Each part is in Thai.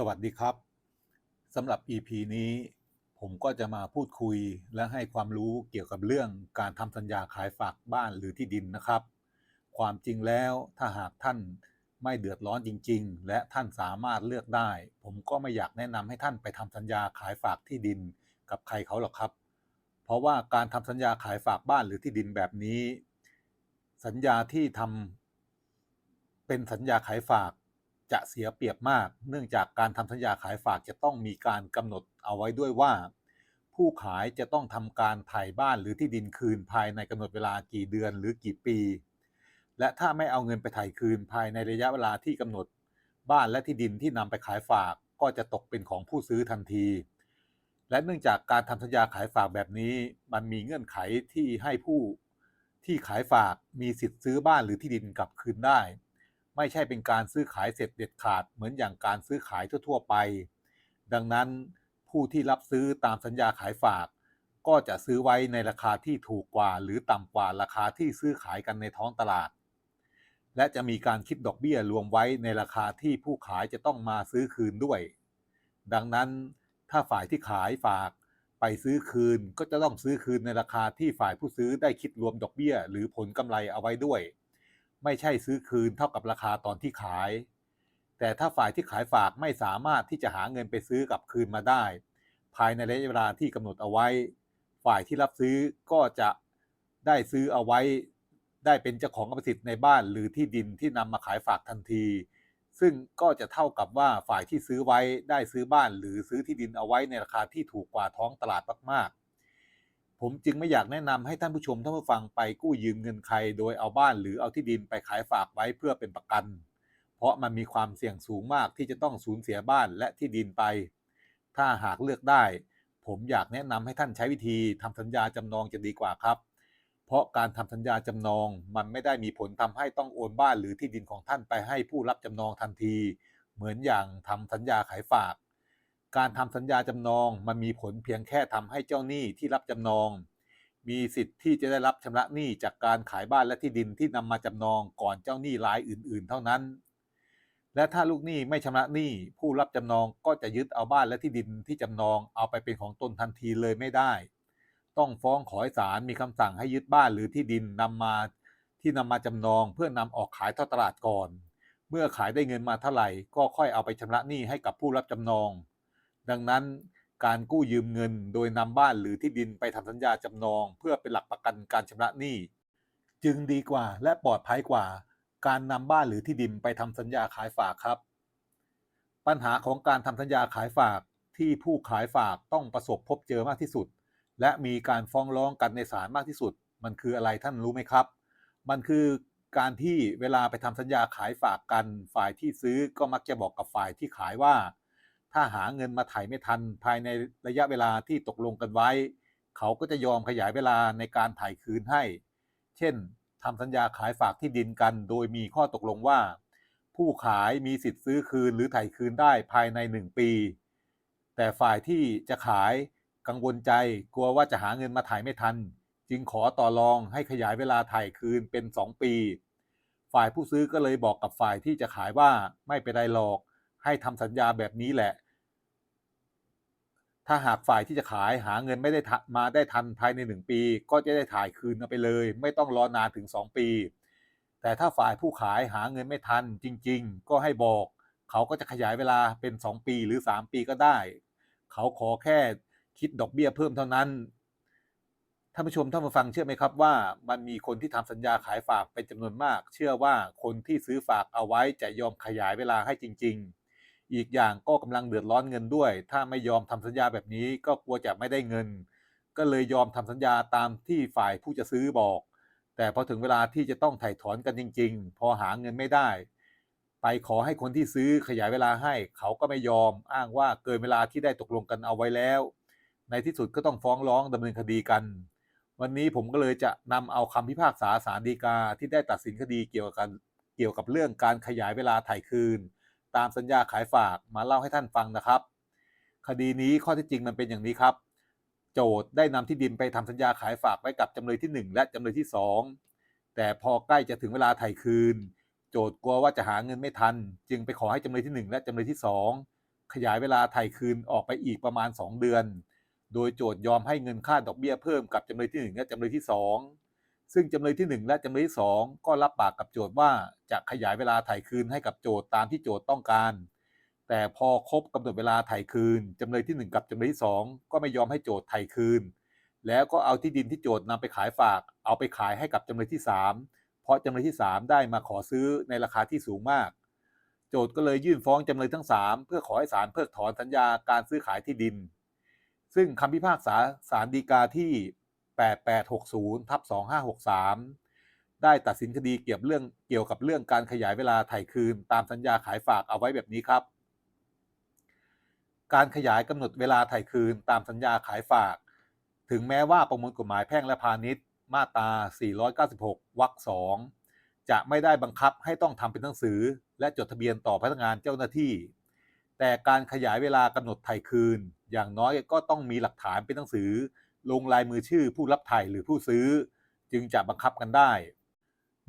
สวัสดีครับสำหรับ EP นี้ ผมก็จะมาพูดคุยและให้ความรู้เกี่ยวกับเรื่องการทำสัญญาขายฝากบ้านหรือที่ดินนะครับ ความจริงแล้วถ้าหากท่านไม่เดือดร้อนจริง ๆ และท่านสามารถเลือกได้ ผมก็ไม่อยากแนะนำให้ท่านไปทำสัญญาขายฝากที่ดินกับใครเขาหรอกครับ เพราะว่าการทำสัญญาขายฝากบ้านหรือที่ดินแบบนี้ สัญญาที่ทำเป็นสัญญาขายฝาก จะเสียเปรียบมาก เนื่องจากการทำสัญญาขายฝากจะต้องมีการกำหนดเอาไว้ด้วยว่า ผู้ขายจะต้องทำการถ่ายบ้านหรือที่ดินคืนภายในกำหนดเวลากี่เดือนหรือกี่ปี และถ้าไม่เอาเงินไปถ่ายคืนภายในระยะเวลาที่กำหนด บ้านและที่ดินที่นำไปขายฝากก็จะตกเป็นของผู้ซื้อทันที และเนื่องจากการทำสัญญาขายฝากแบบนี้ มันมีเงื่อนไขที่ให้ผู้ที่ขายฝากมีสิทธิ์ซื้อบ้านหรือที่ดินกลับคืนได้ ไม่ใช่เป็นการซื้อขายเสร็จเด็ดขาดเหมือนอย่างการซื้อขายทั่ว ๆ ไป ดังนั้นผู้ที่รับซื้อตามสัญญาขายฝาก ก็จะซื้อไว้ในราคาที่ถูกกว่า หรือต่ำกว่าราคาที่ซื้อขายกันในท้องตลาด และจะมีการคิดดอกเบี้ยรวมไว้ในราคาที่ผู้ขายจะต้องมาซื้อคืนด้วย ดังนั้นถ้าฝ่ายที่ขายฝากไปซื้อคืนก็จะต้องซื้อคืนในราคาที่ฝ่ายผู้ซื้อได้คิดรวมดอกเบี้ย หรือผลกำไรเอาไว้ด้วย ไม่ใช่ซื้อคืนเท่ากับราคาตอนที่ขาย แต่ถ้าฝ่ายที่ขายฝากไม่สามารถที่จะหาเงินไปซื้อกลับคืนมาได้ ภายในระยะเวลาที่กำหนดเอาไว้ ฝ่ายที่รับซื้อก็จะได้ซื้อเอาไว้ ได้เป็นเจ้าของกรรมสิทธิ์ในบ้านหรือที่ดินที่นำมาขายฝากทันที ซึ่งก็จะเท่ากับว่าฝ่ายที่ซื้อไว้ได้ซื้อบ้านหรือซื้อที่ดินเอาไว้ในราคาที่ถูกกว่าท้องตลาดมากๆ ผมจึงไม่อยากแนะนำให้ท่านผู้ชมท่านผู้ฟังไปกู้ยืมเงินใคร โดยเอาบ้านหรือเอาที่ดินไปขายฝากไว้เพื่อเป็นประกัน เพราะมันมีความเสี่ยงสูงมากที่จะต้องสูญเสียบ้านและที่ดินไป ถ้าหากเลือกได้ ผมอยากแนะนำให้ท่านใช้วิธีทำสัญญาจำนองจะดีกว่าครับ เพราะการทำสัญญาจำนองมันไม่ได้มีผลทำให้ต้องโอนบ้านหรือที่ดินของท่านไปให้ผู้รับจำนองทันที เหมือนอย่างทำสัญญาขายฝาก การทำสัญญาจำนองมันมีผลเพียงแค่ทำให้เจ้าหนี้ที่รับจำนอง มีสิทธิ์ที่จะได้รับชำระหนี้จากการขายบ้านและที่ดินที่นำมาจำนองก่อนเจ้าหนี้รายอื่น ๆ เท่านั้น และถ้าลูกหนี้ไม่ชำระหนี้ผู้รับจำนองก็จะยึดเอาบ้านและที่ดินที่จำนองเอาไปเป็นของตนทันทีเลยไม่ได้ ต้องฟ้องขอให้ศาลมีคำสั่งให้ยึดบ้านหรือที่ดินนำมาที่นำมาจำนองเพื่อนำออกขายทอดตลาดก่อน เมื่อขายได้เงินมาเท่าไหร่ก็ค่อยเอาไปชำระหนี้ให้กับผู้รับจำนอง ดังนั้นการกู้ยืมเงินโดยนำบ้านหรือที่ดินไปทำสัญญาจำนอง เพื่อเป็นหลักประกันการชำระหนี้ จึงดีกว่าและปลอดภัยกว่า การนำบ้านหรือที่ดินไปทำสัญญาขายฝากครับ ปัญหาของการทำสัญญาขายฝากที่ผู้ขายฝากต้องประสบพบเจอมากที่สุด และมีการฟ้องร้องกันในศาลมากที่สุด มันคืออะไรท่านรู้ไหมครับ มันคือการที่เวลาไปทำสัญญาขายฝากกัน ฝ่ายที่ซื้อก็มักจะบอกกับฝ่ายที่ขายว่า ถ้าหาเงินมาถ่ายไม่ทัน ภายในระยะเวลาที่ตกลงกันไว้ เขาก็จะยอมขยายเวลาในการถ่ายคืนให้ เช่นทำสัญญาขายฝากที่ดินกัน โดยมีข้อตกลงว่า ผู้ขายมีสิทธิ์ซื้อคืนหรือถ่ายคืนได้ภายใน 1 ปี แต่ฝ่ายที่จะขายกังวลใจกลัวว่าจะหาเงินมาถ่ายไม่ทัน จึงขอต่อรองให้ขยายเวลาถ่ายคืนเป็น 2 ปี ฝ่ายผู้ซื้อก็เลยบอกกับฝ่ายที่จะขายว่าไม่เป็นไรหรอก ให้ทำสัญญาแบบนี้แหละ ถ้าหากฝ่ายที่จะขายหาเงินไม่ได้มาได้ทันภายใน 1 ปี ก็จะได้ถ่ายคืนไปเลย ไม่ต้องรอนานถึง 2 ปี แต่ถ้าฝ่ายผู้ขายหาเงินไม่ทันจริง ๆ ก็ให้บอก เขาก็จะขยายเวลาเป็น 2 ปีหรือ 3 ปีก็ได้ เขาขอแค่คิดดอกเบี้ยเพิ่มเท่านั้นท่านผู้ชมท่านผู้ฟังเชื่อไหมครับว่ามันมีคนที่ทำสัญญาขายฝากเป็นจำนวนมาก เชื่อว่าคนที่ซื้อฝากเอาไว้จะยอมขยายเวลาให้จริง ๆ อีกอย่างก็กำลังเดือดร้อนเงินด้วย ถ้าไม่ยอมทำสัญญาแบบนี้ก็กลัวจะไม่ได้เงิน ก็เลยยอมทำสัญญาตามที่ฝ่ายผู้จะซื้อบอก แต่พอถึงเวลาที่จะต้องถ่ายถอนกันจริง ๆ พอหาเงินไม่ได้ ไปขอให้คนที่ซื้อขยายเวลาให้ เขาก็ไม่ยอมอ้างว่าเกินเวลาที่ได้ตกลงกันเอาไว้แล้ว ในที่สุดก็ต้องฟ้องร้องดำเนินคดีกัน วันนี้ผมก็เลยจะนำเอาคำพิพากษาศาลฎีกาที่ได้ตัดสินคดีเกี่ยวกับเกี่ยวกับเรื่องการขยายเวลาถ่ายคืน ตามสัญญาขายฝากมาเล่าให้ท่านฟังนะครับ คดีนี้ข้อท็จจริงมันเป็นอย่างนี้ครับ โจทย์ได้นำที่ดินไปทำสัญญาขายฝากไว้กับจำเลยที่ 1 และจำเลยที่ 2 แต่พอใกล้จะถึงเวลาไถ่คืน โจทย์กลัวว่าจะหาเงินไม่ทัน จึงไปขอให้จำเลยที่ 1 และจำเลยที่ 2 ขยายเวลาไถ่คืนออกไปอีกประมาณ 2 เดือน โดยโจทย์ยอมให้เงินค่าดอกเบี้ยเพิ่มกับจำเลยที่ 1 และจำเลยที่ 2 ซึ่งจำเลยที่ 1 และจำเลยที่ 2 ก็รับปากกับโจทย์ว่าจะขยายเวลาถ่ายคืนให้กับโจทย์ตามที่โจทย์ต้องการ แต่พอครบกำหนดเวลาถ่ายคืนจำเลยที่ 1 กับจำเลยที่ 2 ก็ไม่ยอมให้โจทย์ถ่คืน แล้วก็เอาที่ดินที่โจทย์นำไปขายฝาก เอาไปขายให้กับจำเลยที่ 3 เพราะจำเลยที่ 3 ได้มาขอซื้อในราคาที่สูงมาก โจทย์ก็เลยยื่นฟ้องจำเลยทั้ง 3 เพื่อขอให้ศาลเพิกถอนสัญญาการซื้อขายที่ดิน ซึ่งคำพิพากษาศาลฎีกาที่ 8860ทับ2563 ได้ตัดสินคดีเกี่ยวกับเรื่องเกี่ยวกับเรื่องการขยายเวลาไถ่คืน ตามสัญญาขายฝากเอาไว้แบบนี้ครับ การขยายกำหนดเวลาไถ่คืนตามสัญญาขายฝาก ถึงแม้ว่าประมวลกฎหมายแพ่งและพาณิชย์ มาตรา 496 วรรค 2 จะไม่ได้บังคับให้ต้องทำเป็นหนังสือ และจดทะเบียนต่อพนักงานเจ้าหน้าที่ แต่การขยายเวลากำหนดไถ่คืน อย่างน้อยก็ต้องมีหลักฐานเป็นหนังสือ ลงลายมือชื่อผู้รับถ่ายหรือผู้ซื้อ จึงจะบังคับกันได้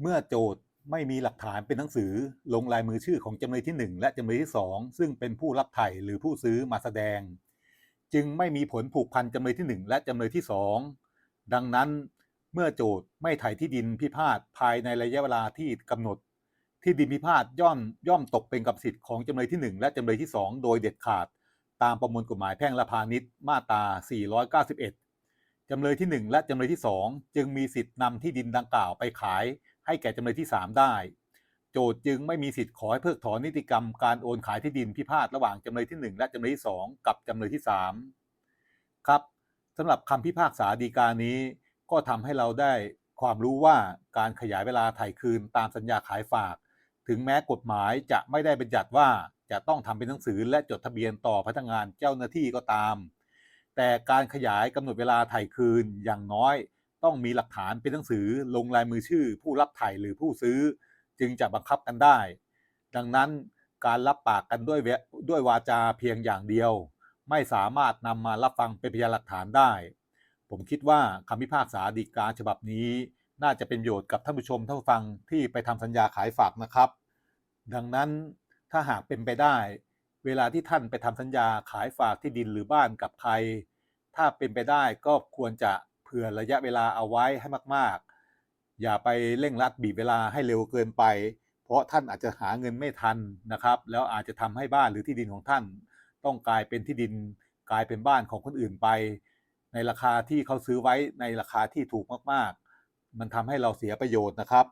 เมื่อโจทย์ไม่มีหลักฐานเป็นหนังสือลงลายมือชื่อของจำเลยที่ 1 และจำเลยที่ 2 ซึ่งเป็นผู้รับไถ่หรือผู้ซื้อมาแสดง จึงไม่มีผลผูกพันจำเลยที่ 1 และจำเลยที่ 2 ดังนั้นเมื่อโจทย์ไม่ไถ่ที่ดินพิพาทภายในระยะเวลาที่กำหนด ที่ดินพิพาทย่อมย่อมตกเป็นกับสิทธิ์ของจำเลยที่ 1 และจำเลยที่ 2 โดยเด็ดขาด ตามประมวลกฎหมายแพ่งและพาณิชย์มาตรา 491 จำเลยที่ 1 และจำเลยที่ 2 จึงมีสิทธินำที่ดินดังกล่าวไปขาย ให้แก่จำเลยที่ 3 ได้ โจทย์จึงไม่มีสิทธิ์ขอให้เพิกถอนนิติกรรมการโอนขายที่ดินพิพาทระหว่างจำเลยที่ 1 และจำเลยที่ 2 กับจำเลยที่ 3 ครับสำหรับคำพิพากษาฎีกานี้ ก็ทำให้เราได้ความรู้ว่าการขยายเวลาไถ่คืนตามสัญญาขายฝาก ถึงแม้กฎหมายจะไม่ได้บัญญัติว่าจะต้องทำเป็นหนังสือและจดทะเบียนต่อพนักงานเจ้าหน้าที่ก็ตาม แต่การขยายกำหนดเวลาถ่ายคืนอย่างน้อย ต้องมีหลักฐานเป็นหนังสือลงลายมือชื่อ ผู้รับถ่ายหรือผู้ซื้อ จึงจะบังคับกันได้ ดังนั้นการรับปากกันด้วยวด้วยวาจาเพียงอย่างเดียว ไม่สามารถนำมารับฟังเป็นพยานหลักฐานได้ ผมคิดว่าคำพิพากษาฎีกาฉบับนี้ น่าจะเป็นประโยชน์กับท่านผู้ชมท่านผู้ฟังที่ไปทำสัญญาขายฝากนะครับ ดังนั้นถ้าหากเป็นไปได้ เวลาที่ท่านไปทำสัญญาขายฝากที่ดินหรือบ้านกับใคร ถ้าเป็นไปได้ก็ควรจะเผื่อระยะเวลาเอาไว้ให้มาก ๆ อย่าไปเร่งรัดบีบเวลาให้เร็วเกินไป เพราะท่านอาจจะหาเงินไม่ทันนะครับ แล้วอาจจะทำให้บ้านหรือที่ดินของท่าน ต้องกลายเป็นที่ดินกลายเป็นบ้านของคนอื่นไป ในราคาที่เขาซื้อไว้ในราคาที่ถูกมากๆ มันทำให้เราเสียประโยชน์นะครับ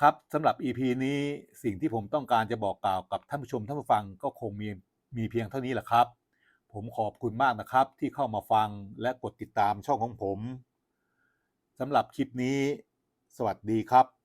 ครับสำหรับ EP นี้สิ่งที่ผมต้องการจะบอกกล่าวกับท่านผู้ชมท่านผู้ฟังก็คงมีมีเพียงเท่านี้แหละครับ ผมขอบคุณมากนะครับ ที่เข้ามาฟังและกดติดตามช่องของผมสำหรับคลิปนี้ สวัสดีครับ